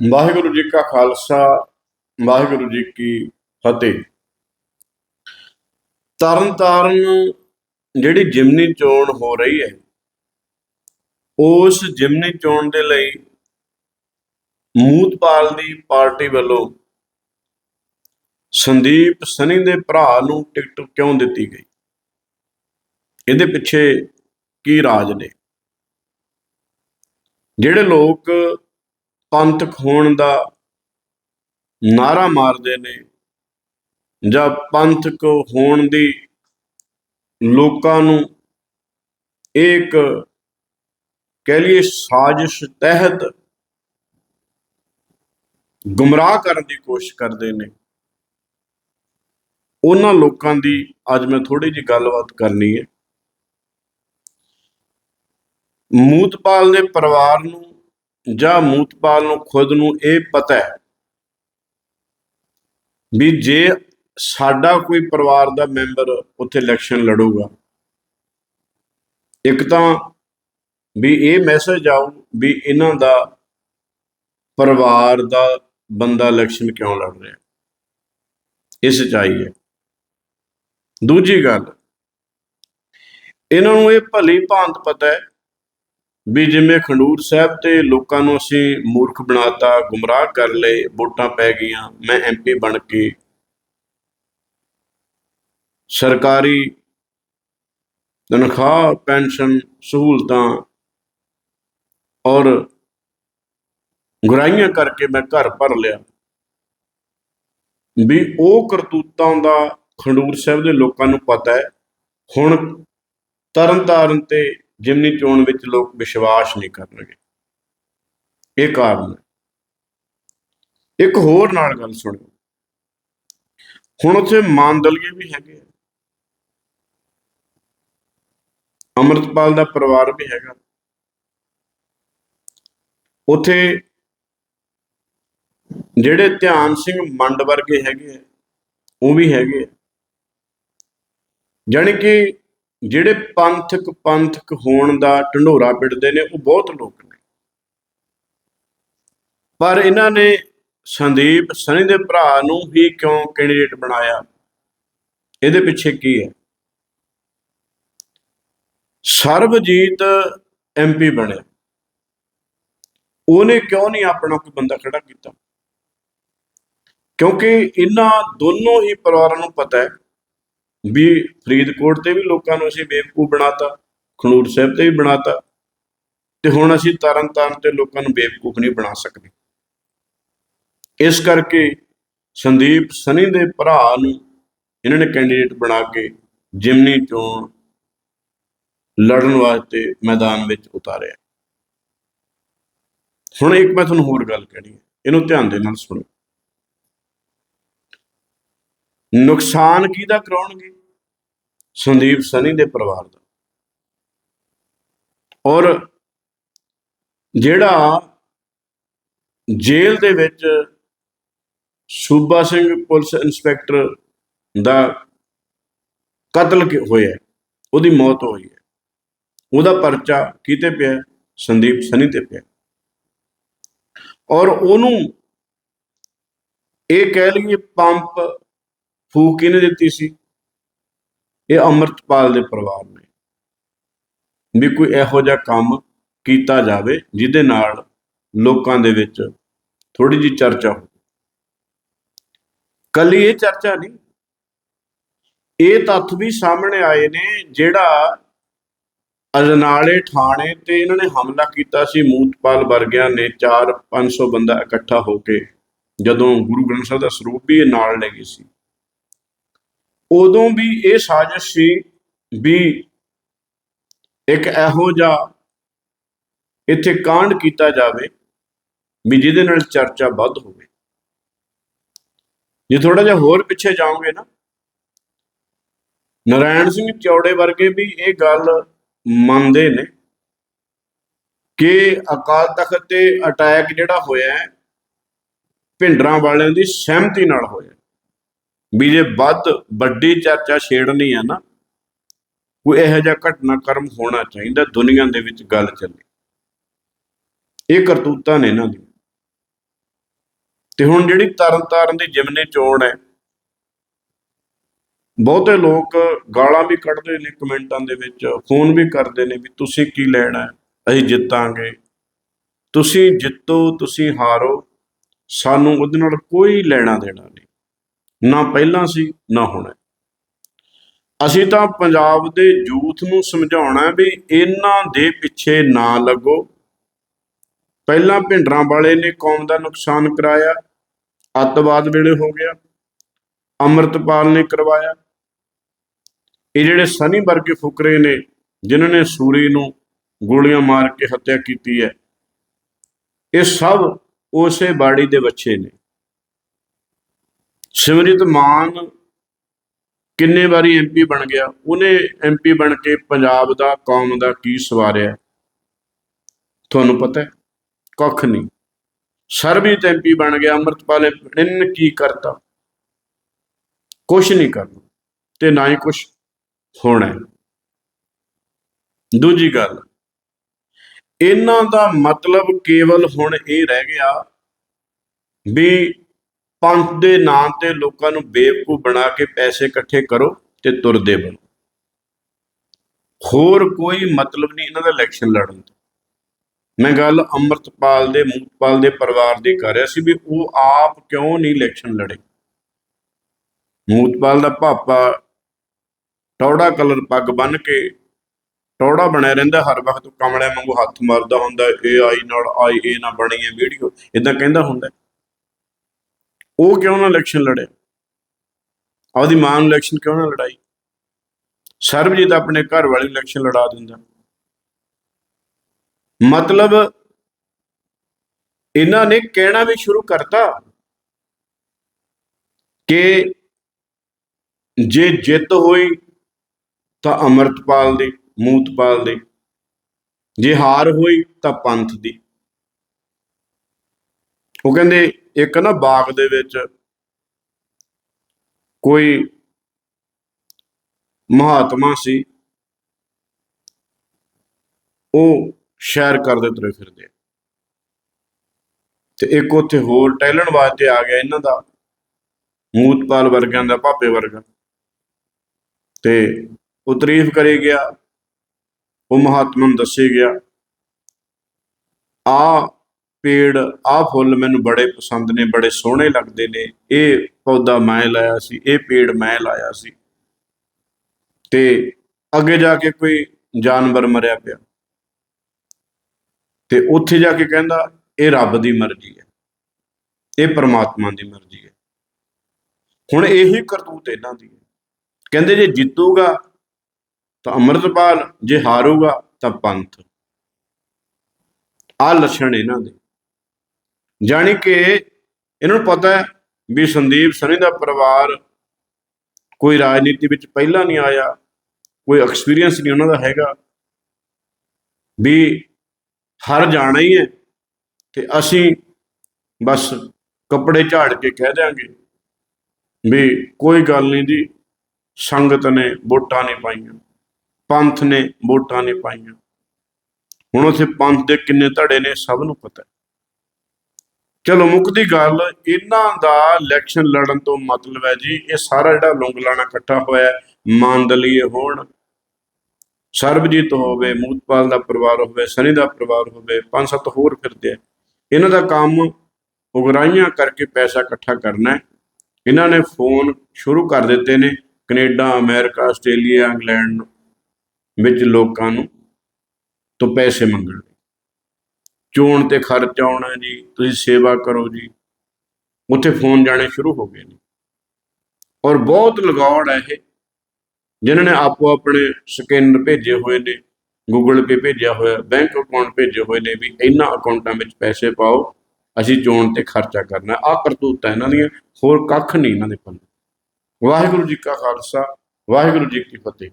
ਵਾਹਿਗੁਰੂ ਜੀ ਕਾ ਖਾਲਸਾ, ਵਾਹਿਗੁਰੂ ਜੀ ਕੀ ਫਤਿਹ। ਤਰਨ ਤਾਰਨ ਜਿਹੜੀ ਜਿਮਨੀ ਚੋਣ ਹੋ ਰਹੀ ਹੈ, ਉਸ ਜਿਮਨੀ ਚੋਣ ਦੇ ਲਈ ਮੂਤਪਾਲ ਦੀ ਪਾਰਟੀ ਵੱਲੋਂ ਸੰਦੀਪ ਸਨੀ ਦੇ ਭਰਾ ਨੂੰ ਟਿਕਟ ਕਿਉਂ ਦਿੱਤੀ ਗਈ? ਇਹਦੇ ਪਿੱਛੇ ਕੀ ਰਾਜ ਨੇ? ਜਿਹੜੇ ਲੋਕ ਪੰਥਕ ਹੋਣ ਦਾ ਨਾਰਾ ਮਾਰਦੇ ਨੇ ਜਾਂ ਪੰਥਕ ਹੋਣ ਦੀ ਲੋਕਾਂ ਨੂੰ ਇੱਕ ਕਹਿ ਲਈਏ ਸਾਜ਼ਿਸ਼ ਤਹਿਤ ਗੁੰਮਰਾਹ ਕਰਨ ਦੀ ਕੋਸ਼ਿਸ਼ ਕਰਦੇ ਨੇ। ਉਹਨਾਂ ਲੋਕਾਂ ਦੀ ਅੱਜ ਮੈਂ ਥੋੜੀ ਜਿਹੀ ਗੱਲਬਾਤ ਕਰਨੀ ਹੈ। ਮੂਤਪਾਲ ਦੇ ਪਰਿਵਾਰ ਨੂੰ ਜਾਂ ਮੂਤਪਾਲ ਨੂੰ ਖੁਦ ਨੂੰ ਇਹ ਪਤਾ ਹੈ ਵੀ ਜੇ ਸਾਡਾ ਕੋਈ ਪਰਿਵਾਰ ਦਾ ਮੈਂਬਰ ਉੱਥੇ ਇਲੈਕਸ਼ਨ ਲੜੂਗਾ, ਇੱਕ ਤਾਂ ਵੀ ਇਹ ਮੈਸੇਜ ਆਊ ਵੀ ਇਹਨਾਂ ਦਾ ਪਰਿਵਾਰ ਦਾ ਬੰਦਾ ਇਲੈਕਸ਼ਨ ਕਿਉਂ ਲੜ ਰਿਹਾ? ਇਹ ਸੱਚਾਈ ਹੈ। ਦੂਜੀ ਗੱਲ, ਇਹਨਾਂ ਨੂੰ ਇਹ ਭਲੀ ਭਾਂਤ ਪਤਾ ਹੈ ਵੀ ਜਿਵੇਂ ਖੰਡੂਰ ਸਾਹਿਬ ਤੇ ਲੋਕਾਂ ਨੂੰ ਅਸੀਂ ਮੂਰਖ ਬਣਾਤਾ, ਗੁੰਮਰਾਹ ਕਰ ਲਏ, ਵੋਟਾਂ ਪੈ ਗਈਆਂ, ਮੈਂ ਐਮਪੀ ਬਣ ਕੇ ਸਰਕਾਰੀ ਤਨਖਾਹ, ਪੈਨਸ਼ਨ ਸਹੂਲਤਾਂ ਔਰ ਗੁਰਾਈਆਂ ਕਰਕੇ ਮੈਂ ਘਰ ਭਰ ਲਿਆ। ਵੀ ਉਹ ਕਰਤੂਤਾਂ ਦਾ ਖੰਡੂਰ ਸਾਹਿਬ ਦੇ ਲੋਕਾਂ ਨੂੰ ਪਤਾ ਹੈ। ਹੁਣ ਤਰਨਤਾਰਨ ਤੇ ਜਿਮਨੀ ਚੋਣ ਵਿੱਚ ਲੋਕ ਵਿਸ਼ਵਾਸ ਨਹੀਂ ਕਰਨਗੇ। ਇਹ ਕਾਰਨ ਹੈ। ਇੱਕ ਹੋਰ ਨਾਲ ਗੱਲ ਸੁਣੋ। ਹੁਣ ਉੱਥੇ ਮਾਨਦਲੀਏ ਵੀ ਹੈਗੇ ਆ। ਅਮਰਤਪਾਲ ਦਾ ਪਰਿਵਾਰ ਵੀ ਹੈਗਾ। ਉੱਥੇ ਜਿਹੜੇ ਧਿਆਨ ਸਿੰਘ ਮੰਡ ਵਰਗੇ ਹੈਗੇ ਆ, ਉਹ ਵੀ ਹੈਗੇ ਆ। ਜਾਣੀ ਕਿ ਜਿਹੜੇ ਪੰਥਕ ਪੰਥਕ ਹੋਣ ਦਾ ਢੰਡੋਰਾ ਪਿੱਟਦੇ ਨੇ, ਉਹ ਬਹੁਤ ਲੋਕ ਨੇ। ਪਰ ਇਹਨਾਂ ਨੇ ਸੰਦੀਪ ਸਨੀ ਦੇ ਭਰਾ ਨੂੰ ਹੀ ਕਿਉਂ ਕੈਂਡੀਡੇਟ ਬਣਾਇਆ? ਇਹਦੇ ਪਿੱਛੇ ਕੀ ਹੈ? ਸਰਬਜੀਤ ਐਮਪੀ ਬਣਿਆ। ਉਹਨੇ ਕਿਉਂ ਨਹੀਂ ਆਪਣਾ ਕੋਈ ਬੰਦਾ ਖੜਾ ਕੀਤਾ? ਕਿਉਂਕਿ ਇਹਨਾਂ ਦੋਨੋਂ ਹੀ ਪਰਿਵਾਰਾਂ ਨੂੰ ਪਤਾ ਹੈ ਵੀ ਫਰੀਦਕੋਟ ਤੇ ਵੀ ਲੋਕਾਂ ਨੂੰ ਅਸੀਂ ਬੇਵਕੂਫ ਬਣਾਤਾ, ਖਨੂਰ ਸਾਹਿਬ ਤੇ ਵੀ ਬਣਾਤਾ ਤੇ ਹੁਣ ਅਸੀਂ ਤਰਨਤਾਰਨ ਤੇ ਲੋਕਾਂ ਨੂੰ ਬੇਵਕੂਫ ਨਹੀਂ ਬਣਾ ਸਕਦੇ। ਇਸ ਕਰਕੇ ਸੰਦੀਪ ਸਨੀ ਦੇ ਭਰਾ ਨੂੰ ਇਹਨਾਂ ਨੇ ਕੈਂਡੀਡੇਟ ਬਣਾ ਕੇ ਜਿਮਨੀ ਚੋਣ ਲੜਨ ਵਾਸਤੇ ਮੈਦਾਨ ਵਿੱਚ ਉਤਾਰਿਆ। ਹੁਣ ਇੱਕ ਮੈਂ ਤੁਹਾਨੂੰ ਹੋਰ ਗੱਲ ਕਹਿਣੀ ਹੈ, ਇਹਨੂੰ ਧਿਆਨ ਦੇ ਨਾਲ ਸੁਣੋ। ਨੁਕਸਾਨ ਕਿਹਦਾ ਕਰਾਉਣਗੇ? ਸੰਦੀਪ ਸਨੀ ਦੇ ਪਰਿਵਾਰ ਦਾ। ਔਰ ਜਿਹੜਾ ਜੇਲ੍ਹ ਦੇ ਵਿੱਚ ਸੂਬਾ ਸਿੰਘ ਪੁਲਿਸ ਇੰਸਪੈਕਟਰ ਦਾ ਕਤਲ ਹੋਇਆ, ਉਹਦੀ ਮੌਤ ਹੋਈ ਹੈ। ਉਹਦਾ ਪਰਚਾ ਕਿਤੇ ਪਿਆ? ਸੰਦੀਪ ਸਨੀ ਤੇ ਪਿਆ। ਔਰ ਉਹਨੂੰ ਇਹ ਕਹਿ ਲਈਏ ਪੰਪ ਫੂਕ ਕਿਹਨੇ ਦਿੱਤੀ ਸੀ? ਇਹ ਅੰਮ੍ਰਿਤਪਾਲ ਦੇ ਪਰਿਵਾਰ ਨੇ। ਵੀ ਕੋਈ ਇਹੋ ਜਿਹਾ ਕੰਮ ਕੀਤਾ ਜਾਵੇ ਜਿਹਦੇ ਨਾਲ ਲੋਕਾਂ ਦੇ ਵਿੱਚ ਥੋੜੀ ਜੀ ਚਰਚਾ ਹੋ ਕੱਲੀ ਇਹ ਚਰਚਾ ਨਹੀਂ। ਇਹ ਤੱਥ ਵੀ ਸਾਹਮਣੇ ਆਏ ਨੇ ਜਿਹੜਾ ਅਜਨਾਲੇ ਥਾਣੇ ਤੇ ਇਹਨਾਂ ਨੇ ਹਮਲਾ ਕੀਤਾ ਸੀ। ਮੂਤਪਾਲ ਵਰਗਿਆਂ ਨੇ 4-500 ਬੰਦਾ ਇਕੱਠਾ ਹੋ ਕੇ ਜਦੋਂ ਗੁਰੂ ਗ੍ਰੰਥ ਸਾਹਿਬ ਦਾ ਸਰੂਪ ਵੀ ਇਹ ਨਾਲ ਲੈ ਗਏ ਸੀ। ਉਦੋਂ ਵੀ ਇਹ ਸਾਜ਼ਿਸ਼ ਸੀ ਵੀ ਇੱਕ ਇਹੋ ਜਿਹਾ ਇੱਥੇ ਕਾਂਡ ਕੀਤਾ ਜਾਵੇ ਵੀ ਜਿਹਦੇ ਨਾਲ ਚਰਚਾ ਵੱਧ ਹੋਵੇ। ਜੇ ਥੋੜਾ ਜਿਹਾ ਹੋਰ ਪਿੱਛੇ ਜਾਓਗੇ ਨਾ, ਨਾਰਾਇਣ ਸਿੰਘ ਚੌੜੇ ਵਰਗੇ ਵੀ ਇਹ ਗੱਲ ਮੰਨਦੇ ਨੇ ਕਿ ਅਕਾਲ ਤਖਤ ਤੇ ਅਟੈਕ ਜਿਹੜਾ ਹੋਇਆ ਹੈ, ਭਿੰਡਰਾਂ ਵਾਲਿਆਂ ਦੀ ਸਹਿਮਤੀ ਨਾਲ ਹੋਇਆ ਵੀ ਜੇ ਵੱਧ ਵੱਡੀ ਚਰਚਾ ਛੇੜਨੀ ਹੈ ਨਾ, ਕੋਈ ਇਹੋ ਜਿਹਾ ਘਟਨਾਕ੍ਰਮ ਹੋਣਾ ਚਾਹੀਦਾ ਦੁਨੀਆ ਦੇ ਵਿੱਚ ਗੱਲ ਚੱਲੇ। ਇਹ ਕਰਤੂਤਾਂ ਨੇ ਇਹਨਾਂ ਦੀ ਤੇ ਹੁਣ ਜਿਹੜੀ ਤਰਨ ਤਾਰਨ ਦੀ ਜਿਮਨੀ ਚੋਣ ਹੈ, ਬਹੁਤੇ ਲੋਕ ਗਾਲਾਂ ਵੀ ਕੱਢਦੇ ਨੇ ਕਮੈਂਟਾਂ ਦੇ ਵਿੱਚ ਫੋਨ ਵੀ ਕਰਦੇ ਨੇ ਵੀ ਤੁਸੀਂ ਕੀ ਲੈਣਾ, ਅਸੀਂ ਜਿੱਤਾਂਗੇ। ਤੁਸੀਂ ਜਿੱਤੋ, ਤੁਸੀਂ ਹਾਰੋ, ਸਾਨੂੰ ਉਹਦੇ ਨਾਲ ਕੋਈ ਲੈਣਾ ਦੇਣਾ ਨਹੀਂ। ਨਾ ਪਹਿਲਾਂ ਸੀ, ਨਾ ਹੁਣ ਅਸੀਂ ਤਾਂ ਪੰਜਾਬ ਦੇ ਯੂਥ ਨੂੰ ਸਮਝਾਉਣਾ ਵੀ ਇਹਨਾਂ ਦੇ ਪਿੱਛੇ ਨਾ ਲੱਗੋ। ਪਹਿਲਾਂ ਭਿੰਡਰਾਂ ਵਾਲੇ ਨੇ ਕੌਮ ਦਾ ਨੁਕਸਾਨ ਕਰਾਇਆ, ਅੱਤਵਾਦ ਵੇਲੇ ਹੋ ਗਿਆ, ਅੰਮ੍ਰਿਤਪਾਲ ਨੇ ਕਰਵਾਇਆ। ਇਹ ਜਿਹੜੇ ਸਨੀ ਵਰਗੇ ਫੁਕਰੇ ਨੇ, ਜਿਨ੍ਹਾਂ ਨੇ ਸੂਰੀ ਨੂੰ ਗੋਲੀਆਂ ਮਾਰ ਕੇ ਹੱਤਿਆ ਕੀਤੀ ਹੈ, ਇਹ ਸਭ ਉਸੇ ਬਾੜੀ ਦੇ ਬੱਚੇ ਨੇ। ਸਿਮਰਜੀਤ ਮਾਨ ਕਿੰਨੇ ਵਾਰੀ ਐਮਪੀ ਬਣ ਗਿਆ, ਉਹਨੇ ਐਮਪੀ ਬਣ ਕੇ ਪੰਜਾਬ ਦਾ, ਕੌਮ ਦਾ ਕੀ ਸਵਾਰਿਆ? ਤੁਹਾਨੂੰ ਪਤਾ ਕੱਖ ਨਹੀਂ। ਸਰਬਜੀਤ ਐਮਪੀ ਬਣ ਗਿਆ, ਅੰਮ੍ਰਿਤਪਾਲ ਇਹਨੇ ਕੀ ਕਰਤਾ? ਕੁਛ ਨਹੀਂ ਕਰਨਾ, ਤੇ ਨਾ ਹੀ ਕੁਛ ਹੋਣਾ ਦੂਜੀ ਗੱਲ, ਇਹਨਾਂ ਦਾ ਮਤਲਬ ਕੇਵਲ ਹੁਣ ਇਹ ਰਹਿ ਗਿਆ ਵੀ ਪੰਥ ਦੇ ਨਾਂ ਤੇ ਲੋਕਾਂ ਨੂੰ ਬੇਵਕੂਫ ਬਣਾ ਕੇ ਪੈਸੇ ਇਕੱਠੇ ਕਰੋ ਤੇ ਤੁਰਦੇ ਬਣੋ। ਹੋਰ ਕੋਈ ਮਤਲਬ ਨਹੀਂ ਇਹਨਾਂ ਦਾ ਇਲੈਕਸ਼ਨ ਲੜਨ ਦਾ। ਮੈਂ ਗੱਲ ਅੰਮ੍ਰਿਤਪਾਲ ਦੇ ਮੂਤਪਾਲ ਦੇ ਪਰਿਵਾਰ ਦੀ ਕਰ ਰਿਹਾ ਸੀ ਵੀ ਉਹ ਆਪ ਕਿਉਂ ਨਹੀਂ ਇਲੈਕਸ਼ਨ ਲੜੇ? ਮੂਤਪਾਲ ਦਾ ਪਾਪਾ ਟੌੜਾ ਕਲਰ ਪੱਗ ਬੰਨ ਕੇ ਟੌੜਾ ਬਣਿਆ ਰਹਿੰਦਾ, ਹਰ ਵਕਤ ਕਮਲੇ ਵਾਂਗੂ ਹੱਥ ਮਾਰਦਾ ਹੁੰਦਾ ਇਹ ਆਈ ਨਾਲ ਆਈ ਇਹ ਨਾ ਬਣੀ ਹੈ ਵੀਡੀਓ ਇਦਾਂ ਕਹਿੰਦਾ ਹੁੰਦਾ। ਉਹ ਕਿਉਂ ਨਾ ਇਲੈਕਸ਼ਨ ਲੜਿਆ ਆਪਦੀ ਮਾਂ ਨੂੰ ਇਲੈਕਸ਼ਨ ਕਿਉਂ ਨਾ ਲੜਾਈ? ਸਰਬਜੀਤ ਆਪਣੇ ਘਰ ਵਾਲੀ ਇਲੈਕਸ਼ਨ ਲੜਾ ਦਿੰਦਾ। ਮਤਲਬ ਇਹਨਾਂ ਨੇ ਕਹਿਣਾ ਵੀ ਸ਼ੁਰੂ ਕਰਤਾ ਕਿ ਜੇ ਜਿੱਤ ਹੋਈ ਤਾਂ ਅਮਰਤਪਾਲ ਦੀ, ਮੂਤਪਾਲ ਦੀ, ਜੇ ਹਾਰ ਹੋਈ ਤਾਂ ਪੰਥ ਦੀ। ਉਹ ਕਹਿੰਦੇ ਇੱਕ ਨਾ ਬਾਗ ਦੇ ਵਿੱਚ ਕੋਈ ਮਹਾਤਮਾ ਸੀ, ਉਹ ਸ਼ੈਰ ਕਰਦੇ ਤੁਰੇ ਫਿਰਦੇ ਤੇ ਇੱਕ ਉੱਥੇ ਹੋਰ ਟਹਿਲਣ ਵਾਸਤੇ ਆ ਗਿਆ ਇਹਨਾਂ ਦਾ, ਮੂਤਪਾਲ ਵਰਗਿਆਂ ਦਾ, ਭਾਪੇ ਵਰਗਾ। ਤੇ ਉਹ ਤਾਰੀਫ ਕਰੇ ਗਿਆ, ਉਹ ਮਹਾਤਮਾ ਨੂੰ ਦੱਸੇ ਗਿਆ, ਆ ਪੇੜ ਆ ਫੁੱਲ ਮੈਨੂੰ ਬੜੇ ਪਸੰਦ ਨੇ, ਬੜੇ ਸੋਹਣੇ ਲੱਗਦੇ ਨੇ। ਇਹ ਪੌਦਾ ਮੈਂ ਲਾਇਆ ਸੀ, ਇਹ ਪੇੜ ਮੈਂ ਲਾਇਆ ਸੀ। ਤੇ ਅੱਗੇ ਜਾ ਕੇ ਕੋਈ ਜਾਨਵਰ ਮਰਿਆ ਪਿਆ। ਤੇ ਉੱਥੇ ਜਾ ਕੇ ਕਹਿੰਦਾ, ਇਹ ਰੱਬ ਦੀ ਮਰਜ਼ੀ ਹੈ। ਇਹ ਪ੍ਰਮਾਤਮਾ ਦੀ ਮਰਜ਼ੀ ਹੈ। ਹੁਣ ਇਹੀ ਕਰਤੂਤ ਇਹਨਾਂ ਦੀ ਹੈ। ਕਹਿੰਦੇ ਜੇ ਜਿੱਤੂਗਾ ਤਾਂ ਅੰਮ੍ਰਿਤਪਾਲ, ਜੇ ਹਾਰੂਗਾ ਤਾਂ ਪੰਥ। ਆ ਲੱਛਣ ਇਹਨਾਂ ਦੇ। ਜਾਣੀ ਕਿ ਇਹਨਾਂ ਨੂੰ ਪਤਾ ਹੈ ਵੀ ਸੰਦੀਪ ਸਨੀ ਦਾ ਪਰਿਵਾਰ ਕੋਈ ਰਾਜਨੀਤੀ ਵਿੱਚ ਪਹਿਲਾਂ ਨਹੀਂ ਆਇਆ, ਕੋਈ ਐਕਸਪੀਰੀਅੰਸ ਨਹੀਂ ਉਹਨਾਂ ਦਾ ਹੈਗਾ, ਵੀ ਹਰ ਜਾਣਾ ਹੀ ਹੈ ਤੇ ਅਸੀਂ ਬਸ ਕੱਪੜੇ ਝਾੜ ਕੇ ਕਹਿ ਦਿਆਂਗੇ ਵੀ ਕੋਈ ਗੱਲ ਨਹੀਂ ਜੀ, ਸੰਗਤ ਨੇ ਵੋਟਾਂ ਨਹੀਂ ਪਾਈਆਂ, ਪੰਥ ਨੇ ਵੋਟਾਂ ਨਹੀਂ ਪਾਈਆਂ ਹੁਣ ਉਥੇ ਪੰਥ ਦੇ ਕਿੰਨੇ ਧੜੇ ਨੇ ਸਭ ਨੂੰ ਪਤਾ ਹੈ। ਚਲੋ ਮੁੱਕਦੀ ਗੱਲ ਇਹਨਾਂ ਦਾ ਇਲੈਕਸ਼ਨ ਲੜਨ ਤੋਂ ਮਤਲਬ ਹੈ ਜੀ ਇਹ ਸਾਰਾ ਜਿਹੜਾ ਲੰਗਲਾਣਾ ਇਕੱਠਾ ਹੋਇਆ ਹੈ, ਹੋਣ ਸਰਬਜੀਤ ਹੋਵੇ ਮੂਤਪਾਲ ਦਾ ਪਰਿਵਾਰ ਹੋਵੇ ਸਨੀ ਦਾ ਪਰਿਵਾਰ ਹੋਵੇ ਪੰਜ ਸੱਤ ਹੋਰ ਫਿਰਦੇ ਆ। ਇਹਨਾਂ ਦਾ ਕੰਮ ਉਗਰਾਈਆਂ ਕਰਕੇ ਪੈਸਾ ਇਕੱਠਾ ਕਰਨਾ ਹੈ। ਇਹਨਾਂ ਨੇ ਫੋਨ ਸ਼ੁਰੂ ਕਰ ਦਿੱਤੇ ਨੇ ਕੈਨੇਡਾ ਅਮਰੀਕਾ ਆਸਟ੍ਰੇਲੀਆ ਇੰਗਲੈਂਡ ਵਿੱਚ ਲੋਕਾਂ ਨੂੰ ਤੋਂ ਪੈਸੇ ਮੰਗਣ। ਚੋਣ ਤੇ ਖਰਚ ਆਉਣਾ ਜੀ, ਤੁਸੀਂ ਸੇਵਾ ਕਰੋ ਜੀ। ਉੱਥੇ ਫੋਨ ਜਾਣੇ ਸ਼ੁਰੂ ਹੋ ਗਏ ਨੇ। ਔਰ ਬਹੁਤ ਲਗਾਉੜ ਹੈ ਇਹ, ਜਿਨ੍ਹਾਂ ਨੇ ਆਪੋ ਆਪਣੇ ਸਕੈਨਰ ਭੇਜੇ ਹੋਏ ਨੇ ਗੂਗਲ ਪੇ ਭੇਜਿਆ ਹੋਇਆ ਬੈਂਕ ਅਕਾਊਂਟ ਭੇਜੇ ਹੋਏ ਨੇ ਵੀ ਇਹਨਾਂ ਅਕਾਊਂਟਾਂ ਵਿੱਚ ਪੈਸੇ ਪਾਓ, ਅਸੀਂ ਚੋਣ ਤੇ ਖਰਚਾ ਕਰਨਾ। ਆ ਕਰਤੂਤਾਂ ਇਹਨਾਂ ਦੀਆਂ, ਹੋਰ ਕੱਖ ਨਹੀਂ ਇਹਨਾਂ ਦੇ ਪੱਲੇ ਵਾਹਿਗੁਰੂ ਜੀ ਕਾ ਖਾਲਸਾ, ਵਾਹਿਗੁਰੂ ਜੀ ਕੀ ਫਤਿਹ।